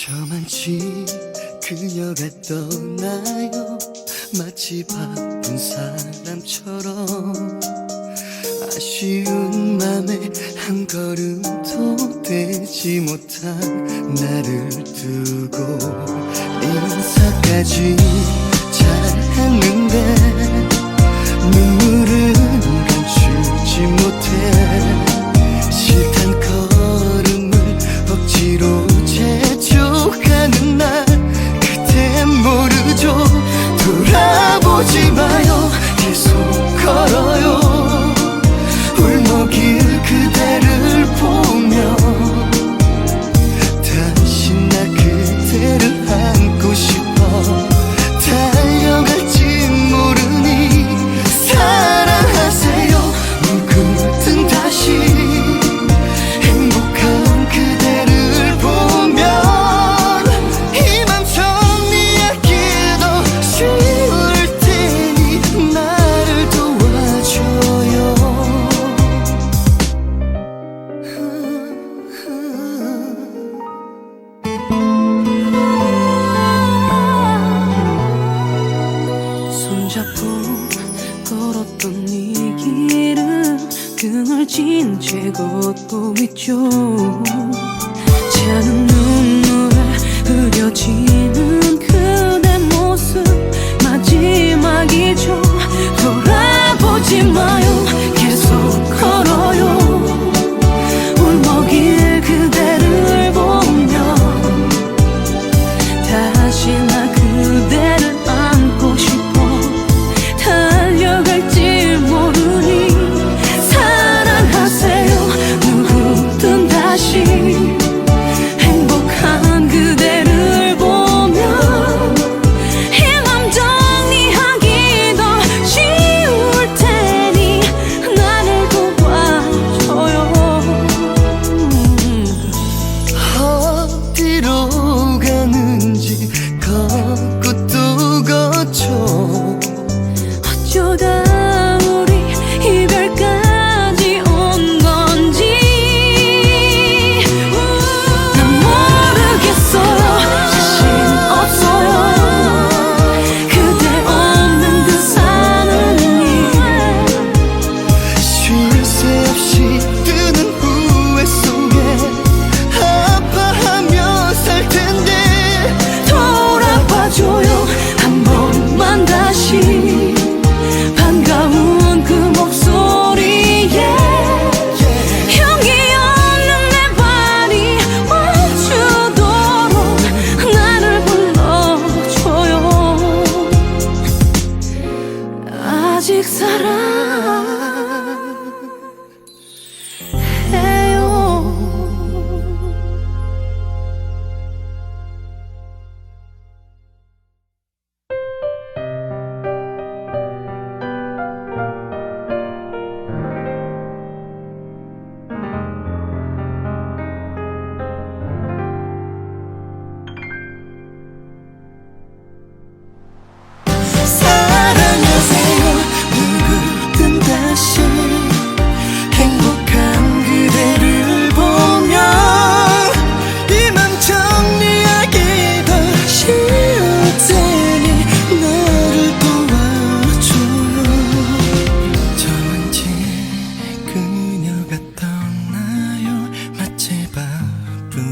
저만치 그녀가 떠나요. 마치 바쁜 사람처럼. 아쉬운 맘에 한 걸음도 되지 못한 나를 두고 인사까지 잘했는데 눈물은 감추지 못해. 걸었던 이 길은 그걸 진채 걷고 있죠. 차는 눈물에 흐려지는 그대 모습 마지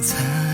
残.